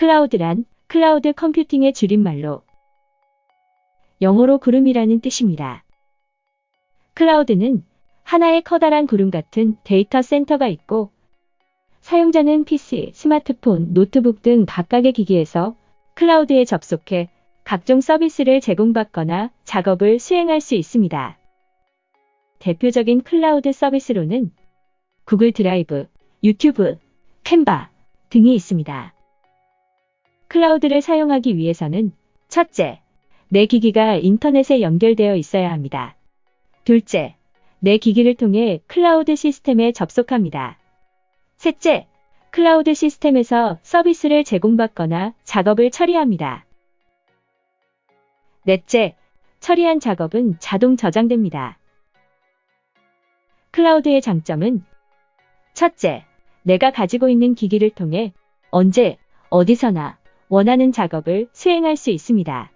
클라우드란 클라우드 컴퓨팅의 줄임말로 영어로 구름이라는 뜻입니다. 클라우드는 하나의 커다란 구름 같은 데이터 센터가 있고 사용자는 PC, 스마트폰, 노트북 등 각각의 기기에서 클라우드에 접속해 각종 서비스를 제공받거나 작업을 수행할 수 있습니다. 대표적인 클라우드 서비스로는 구글 드라이브, 유튜브, 캔바 등이 있습니다. 클라우드를 사용하기 위해서는 첫째, 내 기기가 인터넷에 연결되어 있어야 합니다. 둘째, 내 기기를 통해 클라우드 시스템에 접속합니다. 셋째, 클라우드 시스템에서 서비스를 제공받거나 작업을 처리합니다. 넷째, 처리한 작업은 자동 저장됩니다. 클라우드의 장점은 첫째, 내가 가지고 있는 기기를 통해 언제, 어디서나 원하는 작업을 수행할 수 있습니다.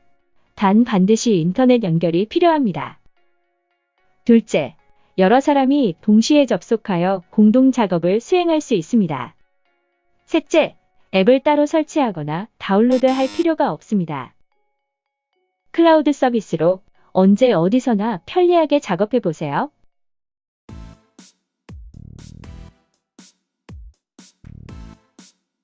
단 반드시 인터넷 연결이 필요합니다. 둘째, 여러 사람이 동시에 접속하여 공동 작업을 수행할 수 있습니다. 셋째, 앱을 따로 설치하거나 다운로드 할 필요가 없습니다. 클라우드 서비스로 언제 어디서나 편리하게 작업해 보세요.